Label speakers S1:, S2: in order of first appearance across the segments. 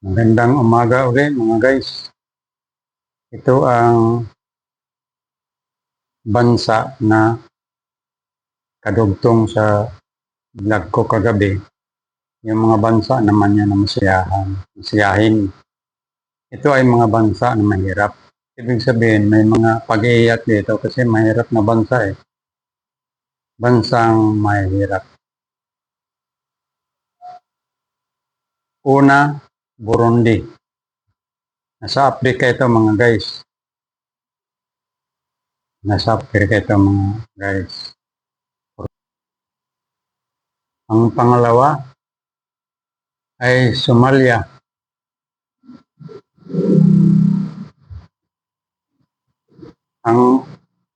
S1: Magandang umaga ulit mga guys. Ito ang bansa na kadugtong sa vlog ko kagabi. Yung mga bansa naman yan na masiyahan, masiyahin. Ito ay mga bansa na mahirap. Ibig sabihin may mga pag-iiyak dito kasi mahirap na bansa eh. Bansang mahirap. Una, Burundi. Nasa Africa ito mga guys. Nasa Africa ito mga guys. Ang pangalawa ay Somalia. Ang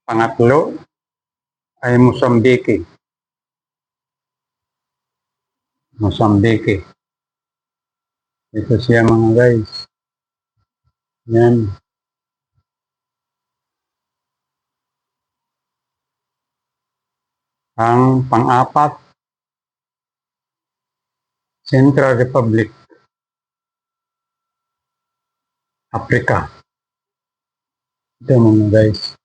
S1: pangatlo ay Mozambique. Mozambique. Ito siya mga guys. Yan. Ang pang-apat, Central Republic, Africa. Ito mga guys.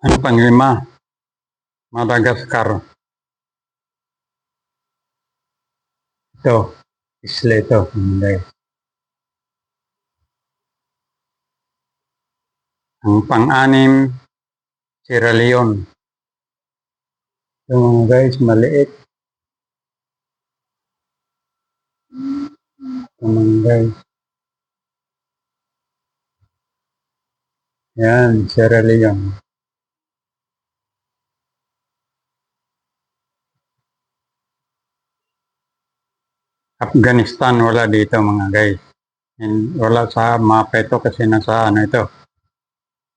S1: Ang panglima, Madagascar. Ito, isla ito. Ang pang-anim, Sierra Leone. Ito mga guys, maliit. Ito mga guys. Yan, Sierra Leone. Afghanistan wala dito mga guys. And wala sa mapa ito kasi nasa ano ito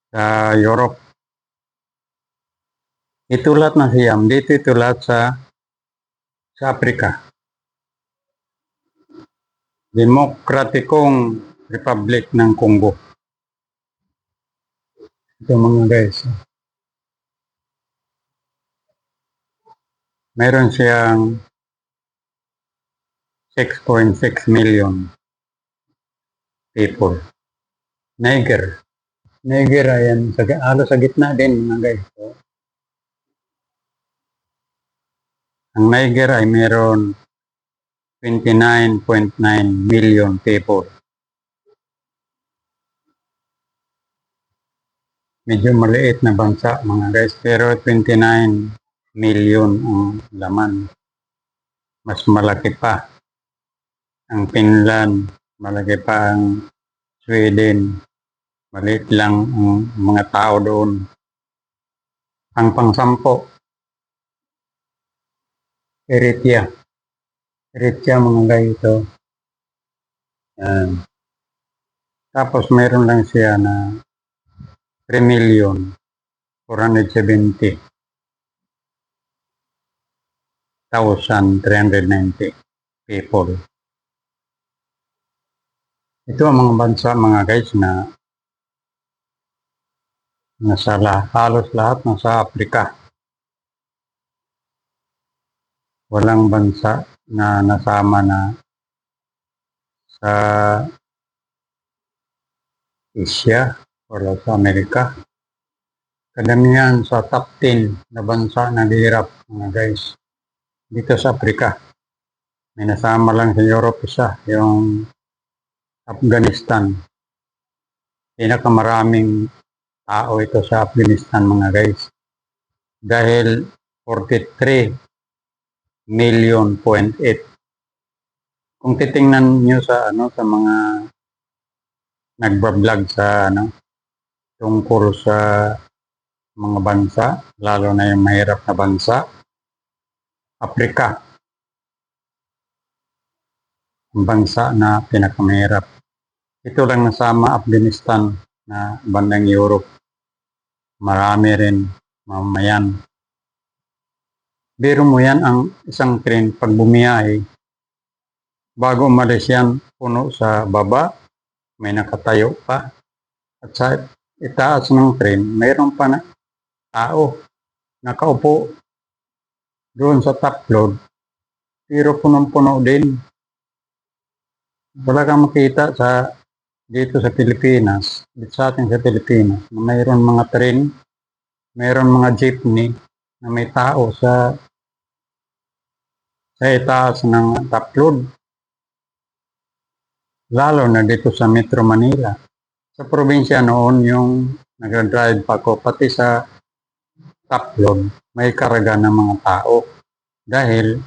S1: sa Europe. Ito lahat na siyam. Dito ito lahat sa sa Africa. Demokratikong Republic ng Congo. Ito mga guys. Meron siyang 6.6 million people. Niger. Niger ayan, sa, halos sa gitna din mga guys. So, ang Niger ay meron 29.9 million people. Medyo maliit na bansa mga guys, pero 29 million ang laman. Mas malaki pa ang Finland, malaki pa ang Sweden, maliit lang ang mga tao doon. Ang pangsampo, Eritrea. Eritrea mga guys ito. Yan. Tapos meron lang siya na 3 million 470 1,390 people. Ito ang mga bansa mga guys na nasa lahat, halos lahat nasa Afrika. Walang bansa na nasama na sa Asia wala sa Amerika. Kadamihan sa top 10 na bansa na hirap mga guys dito sa Afrika. May nasama lang sa Europe isa, yung Afghanistan. Pinakamaraming tao ito sa Afghanistan mga guys. Dahil 43 million point 8. Kung titingnan niyo sa ano sa mga nagba-vlog sa ano tungkol sa mga bansa, lalo na yung mahirap na bansa, Afrika. Ang bansa na pinakamahirap. Ito lang nasama Afghanistan na bandang Europe. Marami rin mamayan. Biro mo yan ang isang train pag bumiyahe. Bago umalis yan, puno sa baba, may nakatayo pa. At sa itaas ng train, mayroon pa na tao nakaupo doon sa top load pero punong-puno din. Wala kang makita sa dito sa Pilipinas, dito sa atin sa Pilipinas, na mayroon mga train, mayroon mga jeepney na may tao sa sa itaas ng top. Lalo na dito sa Metro Manila. Sa probinsya noon yung nag-drive pa ko, pati sa top may karga ng mga tao. Dahil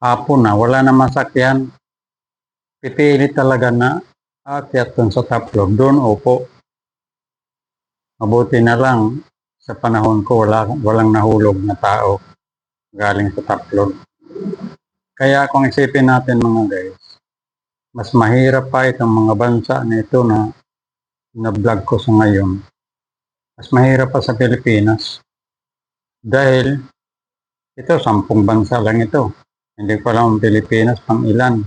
S1: hapon na, wala na masakyan. Pipili talaga na akyat dun sa top load. Doon upo. Mabuti na lang sa panahon ko wala, walang nahulog na tao galing sa top load. Kaya kung isipin natin mga guys, mas mahirap pa itong mga bansa na ito na na-vlog ko sa ngayon. Mas mahirap pa sa Pilipinas. Dahil ito, sampung bansa lang ito. Hindi ko alam ang Pilipinas pang ilan.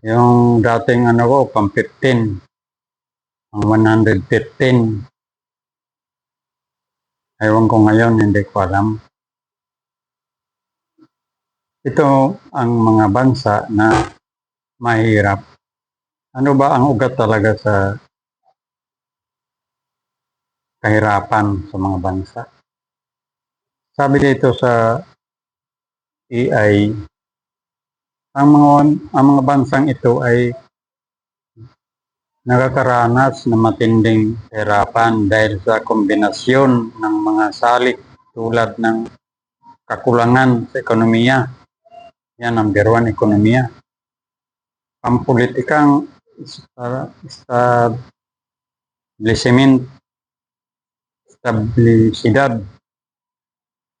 S1: Yung dating ano ko, pang 15. Ang 115. Ewan ko ngayon, hindi ko alam. Ito ang mga bansa na mahirap. Ano ba ang ugat talaga sa kahirapan sa mga bansa? Sabi dito sa AI, ang mga, ang mga bansang ito ay nakakaranas ng matinding kahirapan dahil sa kombinasyon ng mga salik tulad ng kakulangan sa ekonomiya. Yan, number one, ekonomiya. Ang politikang establishment, establisidad,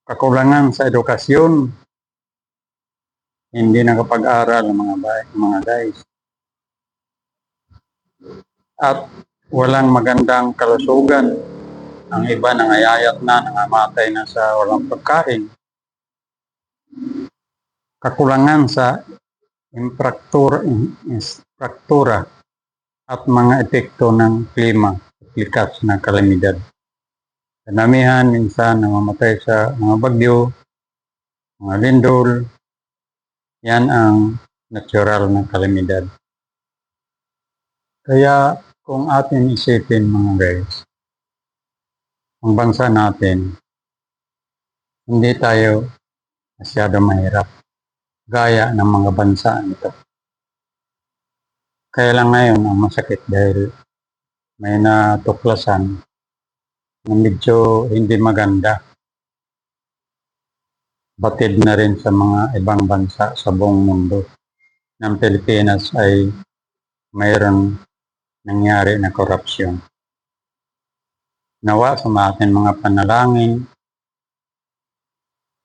S1: kakulangan sa edukasyon, hindi nakapag-aral mga, bay, mga guys. At walang magandang kalusugan. Ang iba nangayayat na, nangamatay na sa walang pagkain. Kakulangan sa infrastruktura, infrastruktura at mga epekto ng klima likas na kalamidad. Kanamihan minsan namamatay sa mga bagyo, mga lindol, yan ang natural na kalamidad. Kaya kung atin isipin mga guys, ang bansa natin, hindi tayo masyado mahirap gaya ng mga bansa nito. Kaya lang ngayon ang masakit dahil may natuklasan na medyo hindi maganda. Batid na rin sa mga ibang bansa sa buong mundo ng Pilipinas ay mayroon nangyari na korupsyon. Nawa sa ating mga panalangin,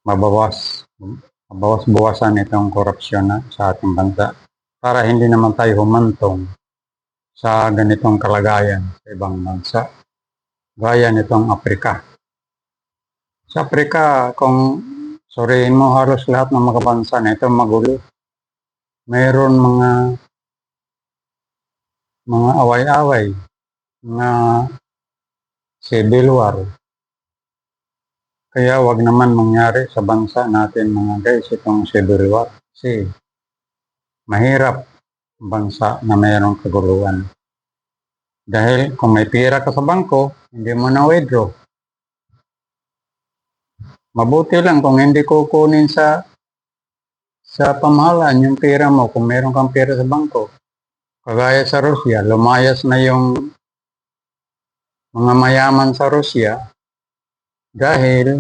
S1: mabawas, mabawas-bawasan itong korupsyon na sa ating bansa para hindi naman tayo humantong sa ganitong kalagayan sa ibang bansa. Gaya nitong Afrika. Sa Afrika, kung suriin mo halos lahat ng mga bansa na ito magulo. Mayroon mga mga away-away, mga civil war. Kaya wag naman mangyari sa bansa natin mga guys itong civil war. Kasi mahirap bansa na mayroong kaguluhan. Dahil kung may pera ka sa bangko, hindi mo na withdraw. Mabuti lang kung hindi kukunin sa sa pamahalaan yung pera mo kung meron kang pera sa bangko. Kagaya sa Rusya, lumayas na yung mga mayaman sa Rusya dahil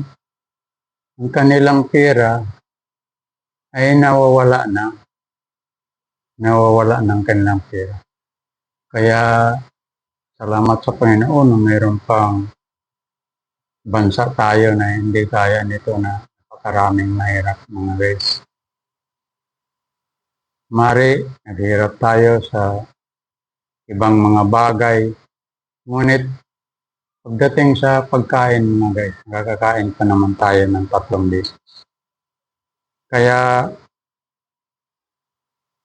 S1: ang kanilang pera ay nawawala na. Nawawala ng kanilang pera. Kaya salamat sa Panginoon na mayroon pang bansa tayo na hindi kaya nito na napakaraming mahirap mga guys. Mari, naghihirap tayo sa ibang mga bagay. Ngunit, pagdating sa pagkain mga guys, nakakakain pa naman tayo ng tatlong beses. Kaya,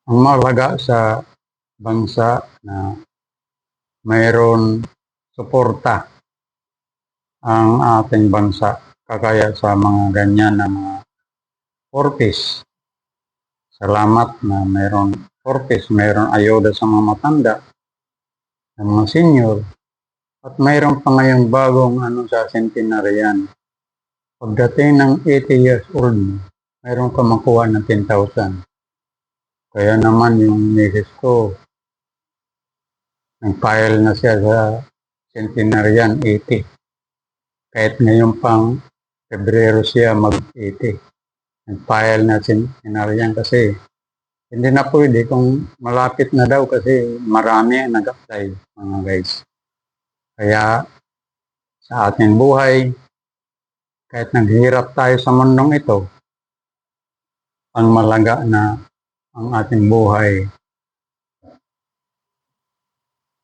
S1: ang malaga sa bansa na mayroon suporta ang ating bansa kagaya sa mga ganyan na mga 4 Salamat na mayroon 4 mayroon ayuda sa mga matanda, sa mga senior, at mayroon pa ngayong bagong ano sa centenarian. Pagdating ng 80 years old mo, mayroon ka makuha ng 10,000. Kaya naman yung misis ko, nag-file na siya sa centenarian 80. Kahit ngayon pang Pebrero siya mag-80. Nag-file na centenarian kasi hindi na pwede kung malapit na daw kasi marami ang nag-apply mga guys. Kaya sa ating buhay, kahit naghihirap tayo sa mundong ito, ang malaga na ang ating buhay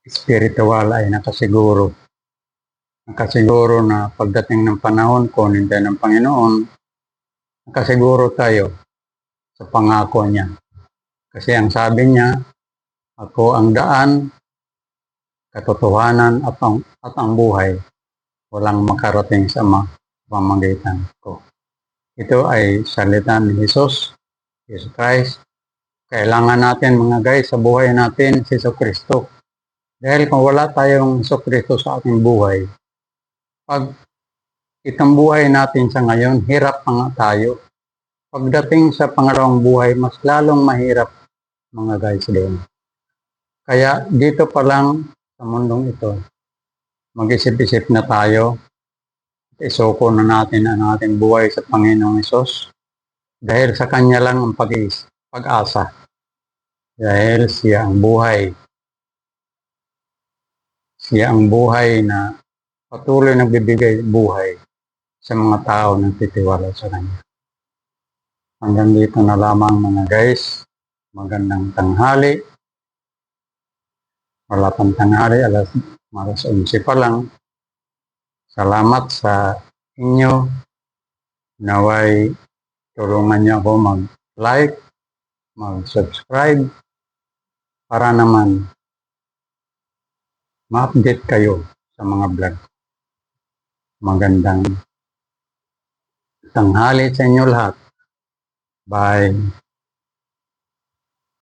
S1: spiritual ay nakasiguro. Nakasiguro na pagdating ng panahon, kunin tayo ng Panginoon, nakasiguro tayo sa pangako niya. Kasi ang sabi niya, ako ang daan, katotohanan at ang, at ang buhay. Walang makarating sa ma- pamagitan ko. Ito ay salita ni Jesus, Jesus Christ. Kailangan natin mga guys sa buhay natin si Kristo. Dahil kung wala tayong Kristo sa ating buhay, pag itong buhay natin sa ngayon, hirap pa nga tayo. Pagdating sa pangalawang buhay, mas lalong mahirap mga guys doon. Kaya dito pa lang sa mundong ito, mag-isip-isip na tayo, isuko na natin ang ating buhay sa Panginoong Isos dahil sa Kanya lang ang pag pag-asa. Dahil siya ang buhay. Siya ang buhay na patuloy nagbibigay buhay sa mga tao na titiwala sa Kanya. Hanggang dito na lamang mga guys. Magandang tanghali. Wala pang tanghali, alas, alas 11 pa lang. Salamat sa inyo. Naway tulungan niyo ako mag-like, mag-subscribe para naman ma-update kayo sa mga vlog. Magandang tanghali sa inyo lahat. Bye.